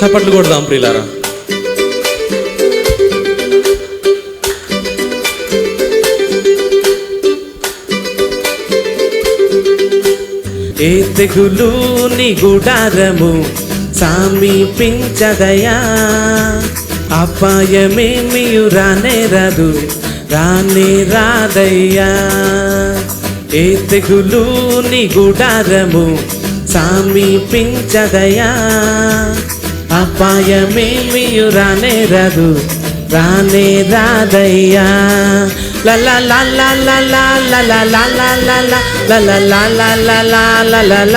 చప్పట్లు కొడదాం ప్రియులారా. ఏ తెగులు నీ గుడారము సమీపించదయా అపాయమేమియు రానేరదు రానే రాదయ్యా ఏ తెగులు నీ గుడారము సమీపించదయా అపాయమేమియు రానేరదు రానే రాదయ్యా లలా లలా లలా లలా లలా లలా లలా లలా లలా లల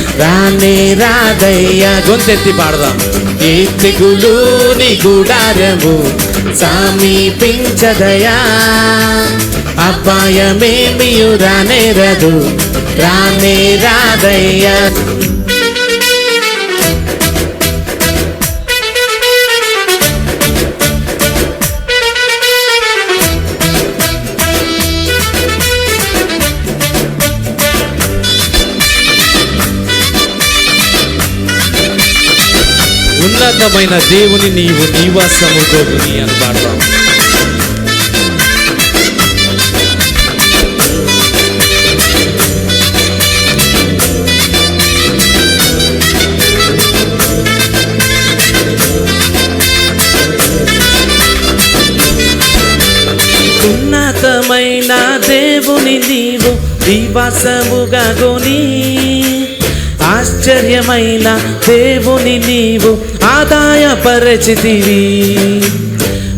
రానే రాదయ్యా గొంతెత్తి పాడదాం. ఏ తెగులు నీ గుడారము సమీపించదయా. అపాయమేమియు రానేరదు. రానే రాదయ్యా ఉన్నతమైన దేవుని నీవు నివాసముతో నీ అని పాడతాం ఉన్నతమైన దేవుని నీవు నివాసముగా గొని. ఆశ్చర్యమైన దేవుని నీవు ఆదాయపరచితివి.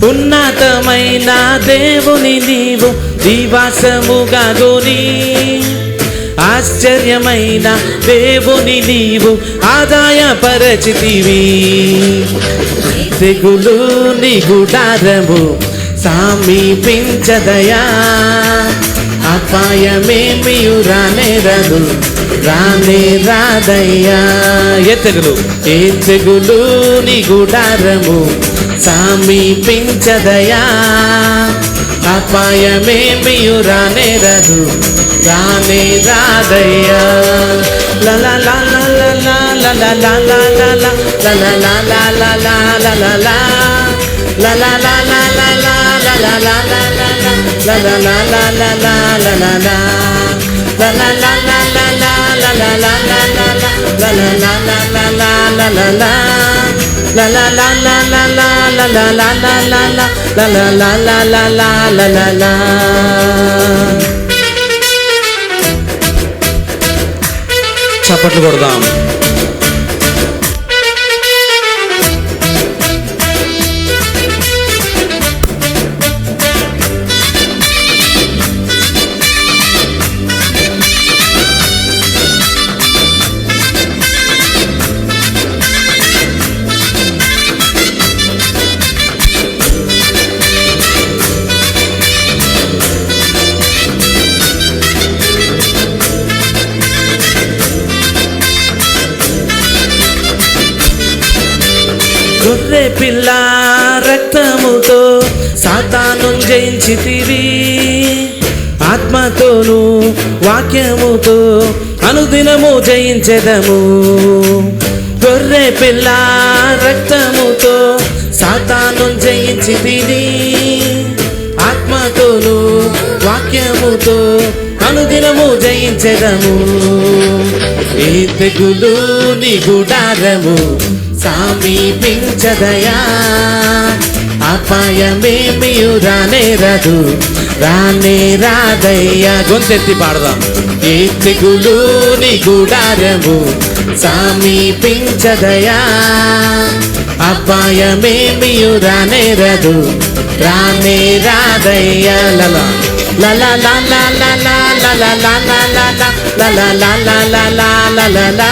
ఉన్నతమైన దేవుని నీవు నివాసముగా గోని ఆశ్చర్యమైన దేవుని నీవు ఆదాయపరచితివి. తెగులు నీ గుడారము సమీపించదయా అపాయమేమియు రానే రాదయ్యా ఏ తెగులు ఏ తెగులు నీ గుడారము సమీపించదయా అపాయమేమియు రానేరదు రానే రాదయ్యా లల లల లల లల లల లల లల లల లల లల La la la la la la la la la la la la la la చప్పట్లు కొడదాం. గొర్రె పిల్ల రక్తముతో సాతాను జయించితివి. ఆత్మతోను వాక్యముతో అనుదినము జయించెదము. గొర్రె పిల్ల రక్తముతో సాతాను జయించితివి ఆత్మతోను వాక్యముతో అనుదినము జయించెదము. ఈ తెగులు నీ గుడారము సమీపించదయా అపాయమేమియు రానేరదు రానే రాదయ్యా గొంతెత్తి పాడదాం ఏ తెగులు నీ గుడారము సమీపించదయా అపాయమేమియు రానేరదు రానే రాదయ్యా లలా లలా లలా లలా లలా లలా లలా లలా లలా లలా లలా